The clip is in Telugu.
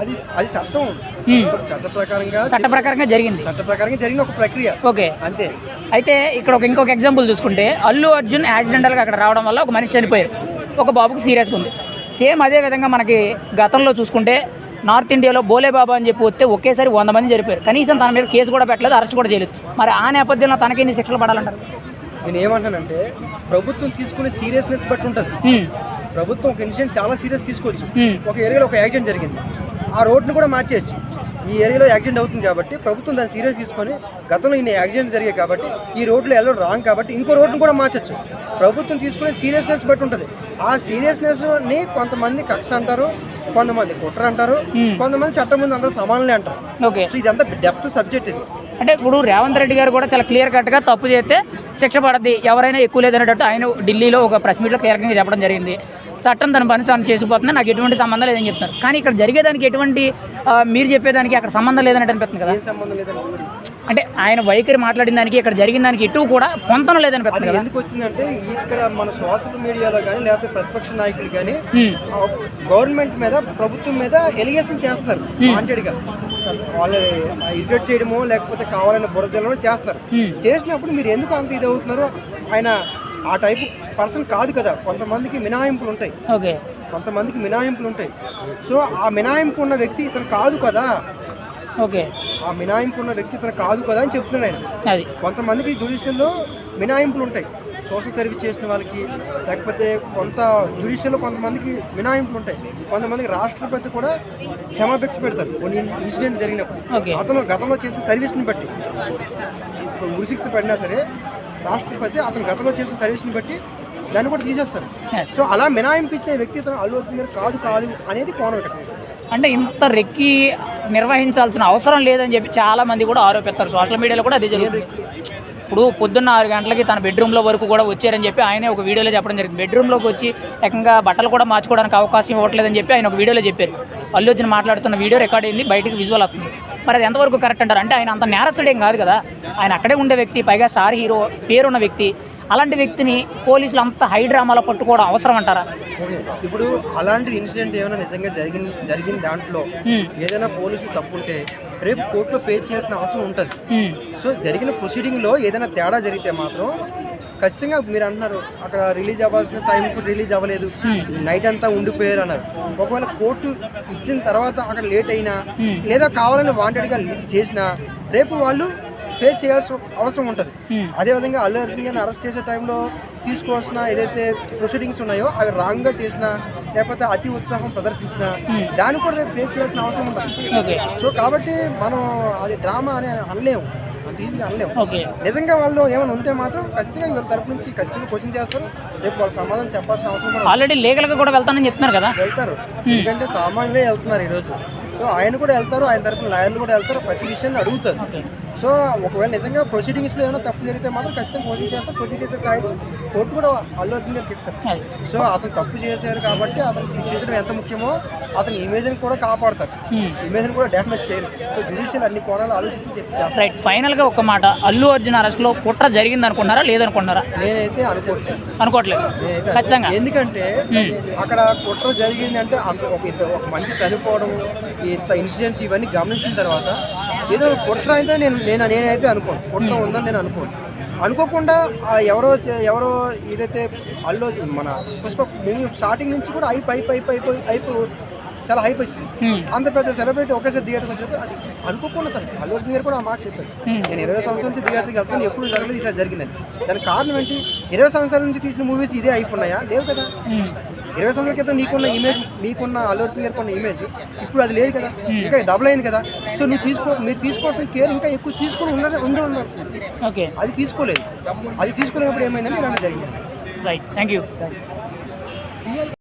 అది అది చట్టం. చట్టం- ప్రకారంగా చట్ట ప్రకారంగా జరిగింది. చట్ట ప్రకారంగా జరిగిన ఒక ప్రక్రియ. ఓకే. అంతే. అయితే ఇక్కడ ఒక ఇంకొక ఎగ్జాంపుల్ చూసుకుంటే అల్లు అర్జున్ యాక్సిడెంటల్గా అక్కడ రావడం వల్ల ఒక మనిషి చనిపోయారు. ఒక బాబుకి సీరియస్గా ఉంది. సేమ్ అదే విధంగా మనకి గతంలో చూసుకుంటే నార్త్ ఇండియాలో బోలే బాబా అని చెప్పి వస్తే ఒకేసారి వంద మంది చనిపోయారు. కనీసం తన మీద కేసు కూడా పెట్టలేదు అరెస్ట్ కూడా చేయలేదు. మరి ఆ నేపథ్యంలో తనకి ఎన్ని శిక్షలు పడాలంటారు? నేను ఏమంటానంటే ప్రభుత్వం తీసుకునే సీరియస్నెస్ బట్టి ఉంటుంది. ప్రభుత్వం ఒక ఇన్సిడెంట్ చాలా సీరియస్ తీసుకోవచ్చు. ఒక ఏరియాలో ఒక యాక్సిడెంట్ జరిగింది. ఆ రోడ్ని కూడా మార్చేయచ్చు. ఈ ఏరియాలో యాక్సిడెంట్ అవుతుంది కాబట్టి ప్రభుత్వం దాన్ని సీరియస్ తీసుకొని గతంలో ఇన్ని యాక్సిడెంట్ జరిగాయి కాబట్టి ఈ రోడ్లో వెళ్ళడం రాంగ్ కాబట్టి ఇంకో రోడ్ను కూడా మార్చచ్చు. ప్రభుత్వం తీసుకునే సీరియస్నెస్ బట్టి ఉంటుంది. ఆ సీరియస్నెస్ని కొంతమంది కక్ష అంటారు కొంతమంది కుట్ర అంటారు. కొంతమంది చట్టం ముందు అందరూ సమానలే అంటారు. ఓకే. సో ఇదంతా డెప్త్ సబ్జెక్ట్ ఇది. అంటే ఇప్పుడు రేవంత్ రెడ్డి గారు కూడా చాలా క్లియర్ కట్గా తప్పు చేస్తే శిక్ష పడద్ది ఎవరైనా ఎక్కువ లేదనేటట్టు ఆయన ఢిల్లీలో ఒక ప్రెస్ మీట్లో క్లియర్గా చెప్పడం జరిగింది. చట్టం తన పని తాను చేసిపోతుంది నాకు ఎటువంటి సంబంధం లేదని చెప్తున్నారు. కానీ ఇక్కడ జరిగేదానికి ఎటువంటి మీరు చెప్పేదానికి అక్కడ సంబంధం లేదన్నట్టు అనిపిస్తుంది కదా. అంటే ఆయన వైఖరి మాట్లాడిన దానికి ఇక్కడ జరిగిన దానికి ఎటు కూడా పొంతన కదా. ఎందుకు వచ్చిందంటే ఇక్కడ మన సోషల్ మీడియాలో కానీ లేకపోతే ప్రతిపక్ష నాయకులు కానీ. గవర్నమెంట్ మీద ప్రభుత్వం మీద ఎలిగేషన్ చేస్తున్నారు వాంటెడ్గా వాళ్ళు ఇరిటేట్ చేయడమో లేకపోతే కావాలని బురదలో చేస్తారు. చేసినప్పుడు మీరు ఎందుకు అంత ఇది అవుతున్నారు ఆయన ఆ టైప్ పర్సన్ కాదు కదా. కొంతమందికి మినహాయింపులు ఉంటాయి. ఓకే. కొంతమందికి మినహాయింపులు ఉంటాయి. సో ఆ మినహాయింపు ఉన్న వ్యక్తి ఇతను కాదు కదా. ఓకే. ఆ మినహాయింపు ఉన్న వ్యక్తి ఇతను కాదు కదా అని చెప్తున్నాడు ఆయన. అది. కొంతమందికి జ్యుడిషియల్లో మినహాయింపులు ఉంటాయి. సోషల్ సర్వీస్ చేసిన వాళ్ళకి లేకపోతే కొంత జ్యుడిషియల్లో కొంతమందికి మినహాయింపులు ఉంటాయి. కొంతమందికి రాష్ట్రపతి కూడా క్షమాభిక్ష పెడతారు కొన్ని ఇన్సిడెంట్ జరిగినప్పుడు. అతను గతంలో చేసిన సర్వీస్ని బట్టి. ఇప్పుడు ఉరిశిక్ష పడినా సరే రాష్ట్రపతి అతను గతంలో చేసిన సర్వీస్ని బట్టి దాన్ని కూడా తీసేస్తారు. సో అలా మినహాయింపు ఇచ్చే వ్యక్తి ఇతను అల్లు అర్జున్ గారు కాదు కాదు అనేది కోణం ఇక్కడ. అంటే ఇంత రెక్కి నిర్వహించాల్సిన అవసరం లేదని చెప్పి చాలా మంది కూడా ఆరోపిస్తారు. సోషల్ మీడియాలో కూడా అదే జరుగుతుంది. ఇప్పుడు పొద్దున్న ఆరు గంటలకి తన బెడ్రూమ్లో వరకు కూడా వచ్చారని చెప్పి ఆయనే ఒక వీడియోలో చెప్పడం జరిగింది. బెడ్రూమ్లోకి వచ్చి ఏకంగా బట్టలు కూడా మార్చుకోవడానికి అవకాశం ఇవ్వట్లేదని చెప్పి ఆయన ఒక వీడియోలో చెప్పారు. అల్లు అర్జున్ మాట్లాడుతున్న వీడియో రికార్డ్ అయింది బయటకు విజువల్ అవుతుంది మరి అది ఎంతవరకు కరెక్ట్ అంటారు? అంటే ఆయన అంత నేరస్తుడేం కాదు కదా. ఆయన అక్కడే ఉండే వ్యక్తి పైగా స్టార్ హీరో పేరున్న వ్యక్తి. అలాంటి వ్యక్తిని పోలీసులు అంత హై డ్రామాలో పట్టుకోవడం అవసరం అంటారా. ఇప్పుడు అలాంటి ఇన్సిడెంట్ ఏమైనా నిజంగా జరిగిన జరిగిన దాంట్లో. ఏదైనా పోలీసులు తప్పుంటే రేపు కోర్టులో ఫేస్ చేయాల్సిన అవసరం ఉంటుంది. సో జరిగిన ప్రొసీడింగ్లో ఏదైనా తేడా జరిగితే మాత్రం ఖచ్చితంగా మీరు అంటున్నారు అక్కడ రిలీజ్ అవ్వాల్సిన టైంకి రిలీజ్ అవ్వలేదు. నైట్ అంతా ఉండిపోయారు అన్నారు ఒకవేళ కోర్టు ఇచ్చిన తర్వాత అక్కడ లేట్ అయినా. లేదా కావాలని వాంటెడ్గా చేసినా రేపు వాళ్ళు ఫేస్ చేయాల్సిన అవసరం ఉంటుంది. అదేవిధంగా అల్లు అర్జున్ గారిని అరెస్ట్ చేసే టైంలో తీసుకోవాల్సిన ఏదైతే ప్రొసీడింగ్స్ ఉన్నాయో అవి రాంగ్గా చేసినా లేకపోతే అతి ఉత్సాహం ప్రదర్శించినా. దాన్ని కూడా రేపు ఫేస్ చేయాల్సిన అవసరం ఉంటుంది సో కాబట్టి మనం అది డ్రామా అని అనలేము. అంత ఈజీగా అనలేము. నిజంగా వాళ్ళు ఏమైనా ఉంటే మాత్రం ఖచ్చితంగా వీళ్ళ తరపు నుంచి ఖచ్చితంగా క్వశ్చన్ చేస్తారు. రేపు వాళ్ళు సమాధానం చెప్పాల్సిన అవసరం ఆల్రెడీ లీగల్గా కూడా వెళ్తానని చెప్తున్నారు కదా? వెళ్తారు. ఎందుకంటే సామాన్యులే వెళ్తున్నారు ఈరోజు. సో ఆయన కూడా వెళ్తారు ఆయన తరపున లాయర్లు కూడా వెళ్తారు ప్రతి విషయాన్ని అడుగుతారు. సో ఒకవేళ నిజంగా ప్రొసీడింగ్స్లో ఏమైనా తప్పు జరిగితే మాత్రం ఖచ్చితంగా క్వశ్చన్ చేస్తారు. క్వశ్చన్ చేసే ఛాయిస్ కోర్టు కూడా అల్లు అర్జున్ గారికి ఇస్తారు. సో అతను తప్పు చేశారు కాబట్టి అతను శిక్షించడం ఎంత ముఖ్యమో అతని ఇమేజ్ని కూడా కాపాడతారు. ఇమేజ్ని కూడా డ్యామేజ్ చేయరు. సో జ్యుడిషియల్ అన్ని కోణాలు ఆలోచించి చెప్పి చేస్తారు. రైట్ ఫైనల్గా ఒక మాట. అల్లు అర్జున్ అరెస్ట్లో కుట్ర జరిగింది అనుకుంటున్నారా లేదనుకుంటున్నారా? నేనైతే అనుకోవట్లేదు అనుకోవట్లేదు ఖచ్చితంగా. ఎందుకంటే. అక్కడ కుట్ర జరిగింది అంటే అంత ఒక ఒక మనిషి చనిపోవడం ఇంత ఇన్సిడెంట్స్ ఇవన్నీ గమనించిన తర్వాత ఏదో కుట్ర అయితే నేను నేను నేనైతే అనుకోను. కుట్ర ఉందని నేను అనుకోను. అనుకోకుండా ఎవరో చే- ఎవరో ఏదైతే అల్లో మన పుష్ప మేము స్టార్టింగ్ నుంచి కూడా అయిపోయి అయిపోయి అయిపోయి అయిపోయి చాలా హైప్ వచ్చింది. అంత పెద్ద సెలబ్రిటీ ఒకేసారి థియేటర్కి వచ్చినప్పుడు అది అనుకోకుండా సార్ అల్లు అర్జున్ గారు కూడా ఆ మాట చెప్పారు. నేను ఇరవై సంవత్సరాల నుంచి థియేటర్కి వెళ్తాను ఎప్పుడు జరగలేదు ఈసారి జరిగిందని. దానికి కారణం ఏంటి? ఇరవై సంవత్సరాల నుంచి తీసిన మూవీస్ ఇదే అయిపోయినాయా లేవు కదా. ఇరవై సంవత్సరాల క్రితం నీకున్న ఇమేజ్ నీకున్న అల్లు అర్జున్ గారికి ఉన్న ఇమేజ్ ఇప్పుడు అది లేదు కదా. ఇంకా డబుల్ అయింది కదా. సో నువ్వు తీసుకో మీరు తీసుకోవాల్సిన కేర్ ఇంకా ఎక్కువ తీసుకొని ఉండాలి ఉండి ఉండాల్సింది ఓకే. అది తీసుకోలేదు. అది తీసుకోలేనప్పుడు ఏమైందంటే ఇలాంటి జరిగింది. Right thank you thank you